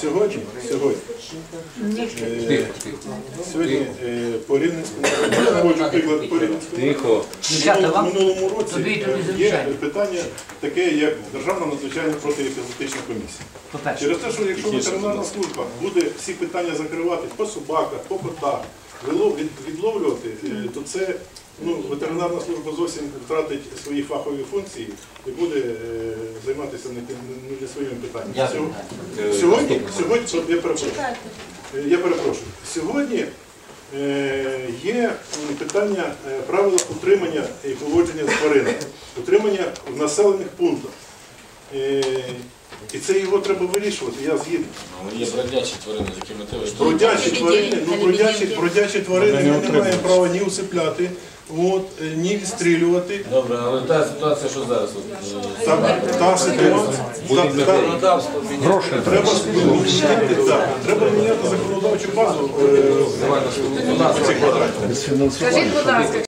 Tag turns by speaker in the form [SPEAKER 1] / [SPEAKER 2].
[SPEAKER 1] Сьогодні, сьогодні, е, сьогодні е, по Рівненському я приклад по Рівненському. В минулому році е, є питання таке, як Державна надзвичайна протиепізотична комісія. Через те, що якщо ветеринарна служба буде всі питання закривати по собаках, по котах, відловлювати, е, то це ну, ветеринарна служба зовсім втратить свої фахові функції і буде е, займатися не, не, не своїми питаннями. Сьогодні, сьогодні, сьогодні я перепрошую. Е, Я перепрошую. Сьогодні е, є питання е, правила утримання і поводження з тваринами, утримання в населених пунктах. І це його треба вирішувати, я згідний.
[SPEAKER 2] Є бродячі тварини, з якими треба
[SPEAKER 1] Бродячі тварини, ну бродячі, бродячі тварини ми не маємо права ні усипляти, от, е, ні відстрілювати.
[SPEAKER 2] Добре, але та ситуація, що зараз? От, е,
[SPEAKER 1] Та, та ситуація, та, та,
[SPEAKER 3] Гроші
[SPEAKER 1] треба міняти, так, треба міняти законодавчу базу е.
[SPEAKER 4] Скажіть, будь ласка,